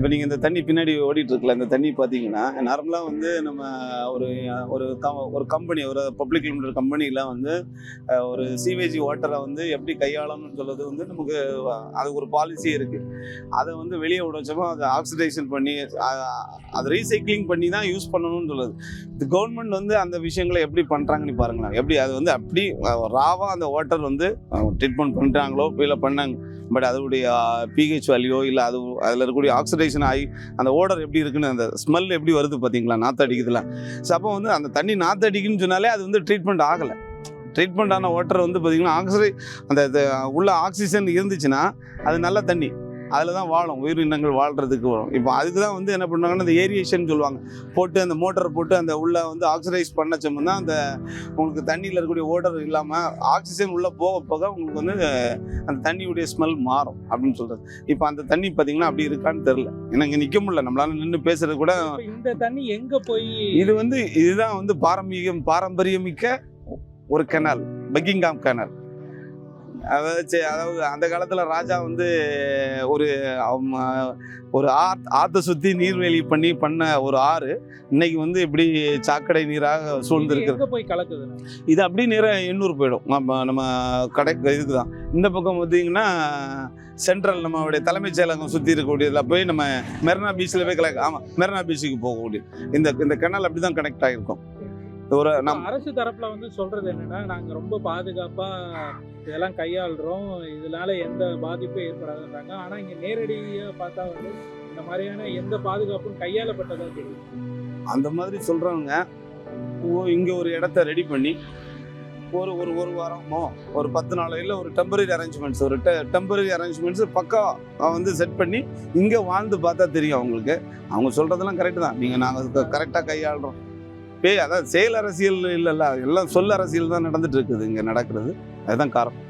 இப்போ நீங்கள் இந்த தண்ணி பின்னாடி ஓடிட்டு இருக்கல இந்த தண்ணி பார்த்தீங்கன்னா நார்மலாக வந்து நம்ம ஒரு ஒரு கம் ஒரு கம்பெனி ஒரு பப்ளிக் லிமிடெட் கம்பெனியில் வந்து ஒரு சீவேஜ் வாட்டரை வந்து எப்படி கையாளணும்னு சொல்கிறது வந்து நமக்கு அது ஒரு பாலிசி இருக்குது அதை வந்து வெளியே விடச்சோமோ அதை ஆக்சிடைசேஷன் பண்ணி அதை ரீசைக்ளிங் பண்ணி தான் யூஸ் பண்ணணும்னு சொல்லுது இது கவர்மெண்ட் வந்து அந்த விஷயங்களை எப்படி பண்ணுறாங்கன்னு பாருங்களேன். எப்படி அது வந்து அப்படி ராவாக அந்த வாட்டர் வந்து ட்ரீட்மெண்ட் பண்ணுறாங்களோ இல்லை பண்ணாங்க பட் அதோடைய பிஹெச் வேல்யூ இல்லை அது அதில் இருக்கக்கூடிய ஆக்சிடேஷன் ஆகி அந்த ஓடர் எப்படி இருக்குன்னு அந்த ஸ்மெல் எப்படி வருது பார்த்தீங்களா நாற்று அடிக்குதுல ஸோ அப்போ வந்து அந்த தண்ணி நாற்று அடிக்குன்னு சொன்னாலே அது வந்து ட்ரீட்மெண்ட் ஆகலை. ட்ரீட்மெண்ட் ஆன வாட்டர் வந்து பார்த்தீங்கன்னா ஆக்சிடை அந்த உள்ள ஆக்சிஜன் இருந்துச்சுன்னா அது நல்ல தண்ணி. அதில் தான் வாழும் உயிரினங்கள் வாழ்கிறதுக்கு வரும். இப்போ அதுக்கு தான் வந்து என்ன பண்ணுவாங்கன்னா இந்த ஏரியேஷன் சொல்லுவாங்க. போட்டு அந்த மோட்டர் போட்டு அந்த உள்ள வந்து ஆக்சிடைஸ் பண்ணச்சோம்னா தான் அந்த உங்களுக்கு தண்ணியில் இருக்கக்கூடிய ஓடர் இல்லாமல் ஆக்சிஜன் உள்ளே போக போக உங்களுக்கு வந்து அந்த தண்ணியுடைய ஸ்மெல் மாறும் அப்படின்னு சொல்கிறது இப்போ அந்த தண்ணி பார்த்தீங்கன்னா அப்படி இருக்கான்னு தெரில இங்கே நிற்க முடியல. நம்மளால நின்று பேசுறது கூட இந்த தண்ணி எங்க போய் இது வந்து இதுதான் வந்து பாரம்பரியம் பாரம்பரியமிக்க ஒரு கெனால் பக்கிங்காம் கெனால் அதாவது அதாவது அந்த காலத்தில் ராஜா வந்து ஒரு ஒரு ஆத் ஆற்றை சுற்றி நீர்வேலி பண்ணி பண்ண ஒரு ஆறு இன்னைக்கு வந்து இப்படி சாக்கடை நீராக சூழ்ந்திருக்கு போய் கலக்குது? இது அப்படியே நேராக எண்ணூர் போயிடும். நம்ம நம்ம கடை இதுக்கு தான் இந்த பக்கம் பார்த்தீங்கன்னா சென்ட்ரல் நம்மளுடைய தலைமைச் செயலகம் சுற்றி இருக்கக்கூடியதில் போய் நம்ம மெரினா பீச்சில் போய் கலக்க ஆமாம் மெரினா பீச்சுக்கு போகக்கூடிய இந்த இந்த கெனல் அப்படி தான் கனெக்ட் ஆகிருக்கும் ஒரு நம் அரசு தரப்புல வந்து சொல்றது என்னன்னா நாங்க ரொம்ப பாதுகாப்பா இதெல்லாம் கையாளுறோம். இதனால எந்த பாதிப்பும் ஏற்படாதுன்றாங்க. ஆனா இங்க நேரடியா பார்த்தா வந்து இந்த மாதிரியான எந்த பாதுகாப்பும் கையாளப்பட்டதா தெரியும் அந்த மாதிரி சொல்கிறவங்க இங்கே ஒரு இடத்த ரெடி பண்ணி ஒரு ஒரு ஒரு வாரமோ ஒரு பத்து நாளோ இல்லை ஒரு டெம்பரரி அரேஞ்ச்மெண்ட்ஸ் ஒரு டெம்பரரி அரேஞ்ச்மெண்ட்ஸ் பக்கா வந்து செட் பண்ணி இங்கே வாழ்ந்து பார்த்தா தெரியும் அவங்களுக்கு. அவங்க சொல்கிறதெல்லாம் கரெக்டு தான். நீங்கள் நாங்கள் கரெக்டாக கையாளுறோம். பே அதான் செயல் அரசியல் இல்லைல்ல எல்லாம் சொல் அரசியல் தான் நடந்துட்டு இருக்குது இங்கே நடக்கிறது. அதுதான் காரணம்.